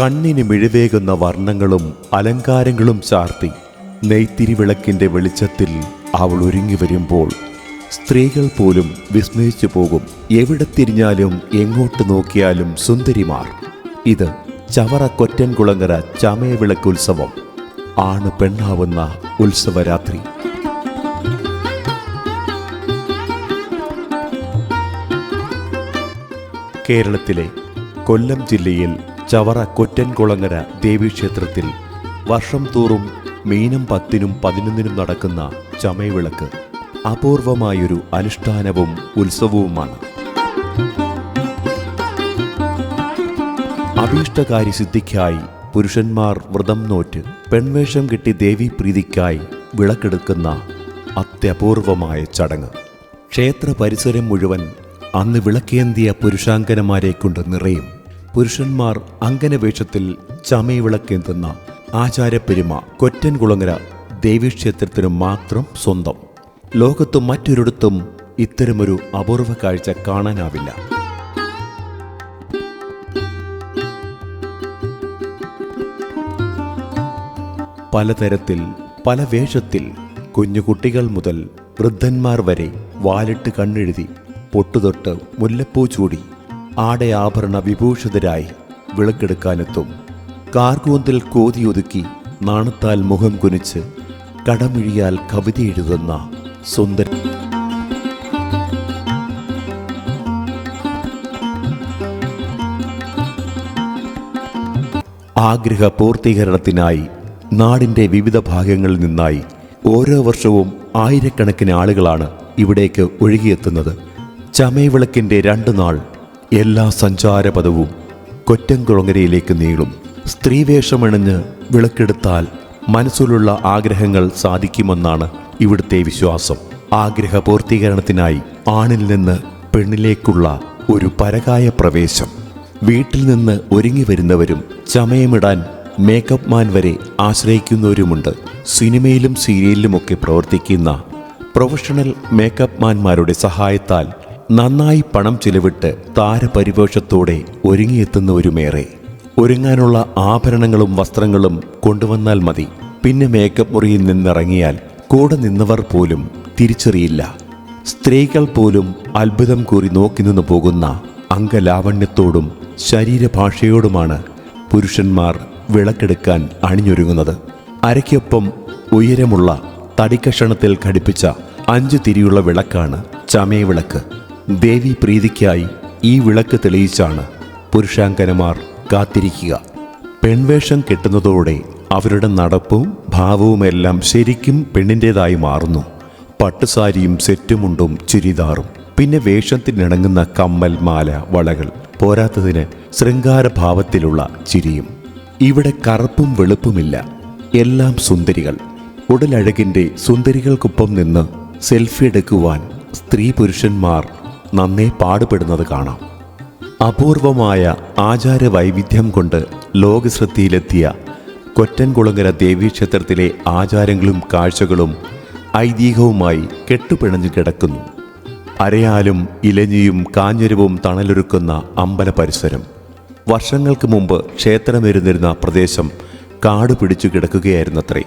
കണ്ണിന് മിഴിവേകുന്ന വർണങ്ങളും അലങ്കാരങ്ങളും ചാർത്തി നെയ്ത്തിരിവിളക്കിന്റെ വെളിച്ചത്തിൽ അവൾ ഒരുങ്ങി വരുമ്പോൾ സ്ത്രീകൾ പോലും വിസ്മയിച്ചു പോകും. എവിടെ തിരിഞ്ഞാലും എങ്ങോട്ട് നോക്കിയാലും സുന്ദരിമാർ. ഇത് ചവറ കൊറ്റൻകുളങ്ങര ചമയവിളക്ക് ഉത്സവം ആണ് പെണ്ണാവുന്ന ഉത്സവരാത്രി. കേരളത്തിലെ കൊല്ലം ജില്ലയിൽ ചവറ കൊറ്റൻകുളങ്ങര ദേവീക്ഷേത്രത്തിൽ വർഷം തോറും മീനം പത്തിനും പതിനൊന്നിനും നടക്കുന്ന ചമയവിളക്ക് അപൂർവമായൊരു അനുഷ്ഠാനവും ഉത്സവവുമാണ്. അഭീഷ്ടകാരി സിദ്ധിക്കായി പുരുഷന്മാർ വ്രതം നോറ്റ് പെൺവേഷം കിട്ടി കെട്ടി ദേവീപ്രീതിക്കായി വിളക്കെടുക്കുന്ന അത്യപൂർവമായ ചടങ്ങ്. ക്ഷേത്ര പരിസരം മുഴുവൻ അന്ന് വിളക്കേന്തിയ പുരുഷാങ്കനമാരെ കൊണ്ട് നിറയും. പുരുഷന്മാർ അങ്കനവേഷത്തിൽ ചമയവിളക്കേന്തുന്ന ആചാരപ്പെരുമ കൊറ്റൻകുളങ്ങര ദേവീക്ഷേത്രത്തിനു മാത്രം സ്വന്തം. ലോകത്ത് മറ്റൊരിടത്തും ഇത്തരമൊരു അപൂർവ കാഴ്ച കാണാനാവില്ല. പലതരത്തിൽ പല വേഷത്തിൽ കുഞ്ഞുകുട്ടികൾ മുതൽ വൃദ്ധന്മാർ വരെ വാലിട്ട് കണ്ണെഴുതി പൊട്ടുതൊട്ട് മുല്ലപ്പൂ ചൂടി ആടയാഭരണ വിഭൂഷിതരായി വിളക്കെടുക്കാനെത്തും. കാർഗോന്തിൽ കോതിയൊതുക്കി നാണത്താൽ മുഖം കുനിച്ച് കടമിഴിയാൽ കവിത എഴുതുന്ന സുന്ദര ആഗ്രഹ പൂർത്തീകരണത്തിനായി നാടിന്റെ വിവിധ ഭാഗങ്ങളിൽ നിന്നായി ഓരോ വർഷവും ആയിരക്കണക്കിന് ആളുകളാണ് ഇവിടേക്ക് ഒഴുകിയെത്തുന്നത്. ചമയവിളക്കിന്റെ രണ്ടു നാൾ എല്ലാ സഞ്ചാരപഥവും കൊറ്റംകുളങ്ങരയിലേക്ക് നീളും. സ്ത്രീവേഷമണിഞ്ഞ് വിളക്കെടുത്താൽ മനസ്സിലുള്ള ആഗ്രഹങ്ങൾ സാധിക്കുമെന്നാണ് ഇവിടുത്തെ വിശ്വാസം. ആഗ്രഹ പൂർത്തീകരണത്തിനായി ആണിൽ നിന്ന് പെണ്ണിലേക്കുള്ള ഒരു പരകായ പ്രവേശം. വീട്ടിൽ നിന്ന് ഒരുങ്ങി വരുന്നവരും ചമയമിടാൻ മേക്കപ്പ് മാൻ വരെ ആശ്രയിക്കുന്നവരുമുണ്ട്. സിനിമയിലും സീരിയലിലുമൊക്കെ പ്രവർത്തിക്കുന്ന പ്രൊഫഷണൽ മേക്കപ്പ് മാൻമാരുടെ സഹായത്താൽ നന്നായി പണം ചിലവിട്ട് താരപരിവേഷത്തോടെ ഒരുങ്ങിയെത്തുന്നവരുമേറെ. ഒരുങ്ങാനുള്ള ആഭരണങ്ങളും വസ്ത്രങ്ങളും കൊണ്ടുവന്നാൽ മതി. പിന്നെ മേക്കപ്പ് മുറിയിൽ നിന്നിറങ്ങിയാൽ കൂടെ നിന്നവർ പോലും തിരിച്ചറിയില്ല. സ്ത്രീകൾ പോലും അത്ഭുതം കൂറി നോക്കി നിന്ന് പോകുന്ന അംഗലാവണ്യത്തോടും ശരീരഭാഷയോടുമാണ് പുരുഷന്മാർ വിളക്കെടുക്കാൻ അണിഞ്ഞൊരുങ്ങുന്നത്. അരയ്ക്കൊപ്പം ഉയരമുള്ള തടിക്കഷണത്തിൽ ഘടിപ്പിച്ച അഞ്ചു തിരിയുള്ള വിളക്കാണ് ചമയവിളക്ക്. ദേവി പ്രീതിക്കായി ഈ വിളക്ക് തെളിയിച്ചാണ് പുരുഷാങ്കനമാർ കാത്തിരിക്കുക. പെൺവേഷം കെട്ടുന്നതോടെ അവരുടെ നടപ്പും ഭാവവുമെല്ലാം ശരിക്കും പെണ്ണിന്റേതായി മാറുന്നു. പട്ടുസാരിയും സെറ്റുമുണ്ടും ചുരിദാറും. പിന്നെ വേഷത്തിനിണങ്ങുന്ന കമ്മൽ മാല വളകൾ പോരാത്തതിന് ശൃംഗാരഭാവത്തിലുള്ള ചിരിയും. ഇവിടെ കറുപ്പും വെളുപ്പുമില്ല. എല്ലാം സുന്ദരികൾ. ഉടലഴകിന്റെ സുന്ദരികൾക്കൊപ്പം നിന്ന് സെൽഫി എടുക്കുവാൻ സ്ത്രീ പുരുഷന്മാർ നന്നേ പാടുപെടുന്നത് കാണാം. അപൂർവമായ ആചാര വൈവിധ്യം കൊണ്ട് ലോകശ്രദ്ധയിലെത്തിയ കൊറ്റൻകുളങ്ങര ദേവീക്ഷേത്രത്തിലെ ആചാരങ്ങളും കാഴ്ചകളും ഐതിഹ്യവുമായി കെട്ടുപിണഞ്ഞു കിടക്കുന്നു. അരയാലും ഇലഞ്ഞിയും കാഞ്ഞിരവും തണലൊരുക്കുന്ന അമ്പല പരിസരം. വർഷങ്ങൾക്ക് മുമ്പ് ക്ഷേത്രമിരുന്നിരുന്ന പ്രദേശം കാട് പിടിച്ചു കിടക്കുകയായിരുന്നത്രേ.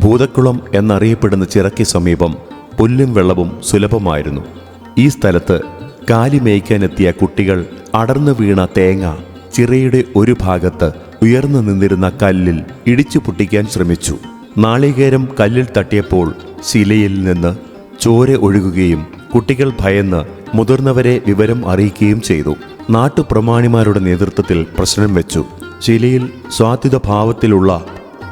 ഭൂതക്കുളം എന്നറിയപ്പെടുന്ന ചിറക്കി സമീപം പുല്ലും വെള്ളവും സുലഭമായിരുന്നു. ഈ സ്ഥലത്ത് കാലി മേയ്ക്കാനെത്തിയ കുട്ടികൾ അടർന്നു വീണ തേങ്ങ ചിറയുടെ ഒരു ഭാഗത്ത് ഉയർന്നു നിന്നിരുന്ന കല്ലിൽ ഇടിച്ചു പൊട്ടിക്കാൻ ശ്രമിച്ചു. നാളികേരം കല്ലിൽ തട്ടിയപ്പോൾ ശിലയിൽ നിന്ന് ചോര ഒഴുകുകയും കുട്ടികൾ ഭയന്ന് മുതിർന്നവരെ വിവരം അറിയിക്കുകയും ചെയ്തു. നാട്ടുപ്രമാണിമാരുടെ നേതൃത്വത്തിൽ പ്രശ്നം വെച്ചു. ശിലയിൽ സ്വാതിത ഭാവത്തിലുള്ള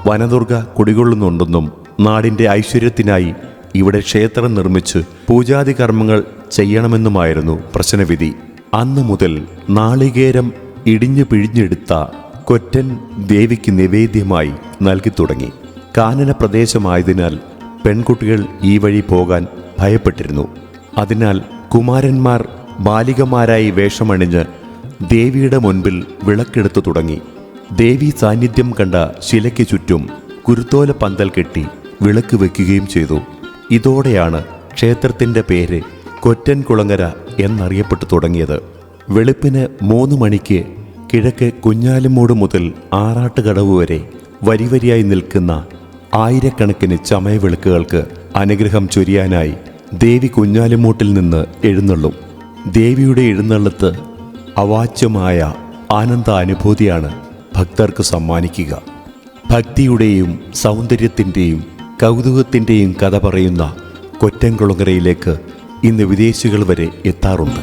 വനദുർഗ കുടികൊള്ളുന്നുണ്ടെന്നും നാടിന്റെ ഐശ്വര്യത്തിനായി ഇവിടെ ക്ഷേത്രം നിർമ്മിച്ച് പൂജാതി കർമ്മങ്ങൾ ചെയ്യണമെന്നുമായിരുന്നു പ്രശ്നവിധി. അന്നു മുതൽ നാളികേരം ഇടിഞ്ഞു പിഴിഞ്ഞെടുത്ത കൊറ്റൻ ദേവിക്ക് നിവേദ്യമായി നൽകി തുടങ്ങി. കാനന പ്രദേശമായതിനാൽ പെൺകുട്ടികൾ ഈ വഴി പോകാൻ ഭയപ്പെട്ടിരുന്നു. അതിനാൽ കുമാരന്മാർ ബാലികമാരായി വേഷമണിഞ്ഞ് ദേവിയുടെ മുൻപിൽ വിളക്കെടുത്തു തുടങ്ങി. ദേവി സാന്നിധ്യം കണ്ട ശിലയ്ക്ക് ചുറ്റും കുരുത്തോല പന്തൽ കെട്ടി വിളക്ക് വയ്ക്കുകയും ചെയ്തു. ഇതോടെയാണ് ക്ഷേത്രത്തിന്റെ പേര് കൊറ്റൻകുളങ്ങര എന്നറിയപ്പെട്ടു തുടങ്ങിയത്. വെളുപ്പിന് മൂന്ന് മണിക്ക് കിഴക്ക് കുഞ്ഞാലുമൂട് മുതൽ ആറാട്ടുകടവ് വരെ വരിവരിയായി നിൽക്കുന്ന ആയിരക്കണക്കിന് ചമയവിളക്കുകൾക്ക് അനുഗ്രഹം ചൊരിയാനായി ദേവി കുഞ്ഞാലുമൂട്ടിൽ നിന്ന് എഴുന്നള്ളും. ദേവിയുടെ എഴുന്നള്ളത്ത് അവാച്യമായ ആനന്ദാനുഭൂതിയാണ് ഭക്തർക്ക് സമ്മാനിക്കുക. ഭക്തിയുടെയും സൗന്ദര്യത്തിന്റെയും കൗതുകത്തിന്റെയും കഥ പറയുന്ന കൊറ്റംകുളങ്ങരയിലേക്ക് ഇന്ന് വിദേശികൾ വരെ എത്താറുണ്ട്.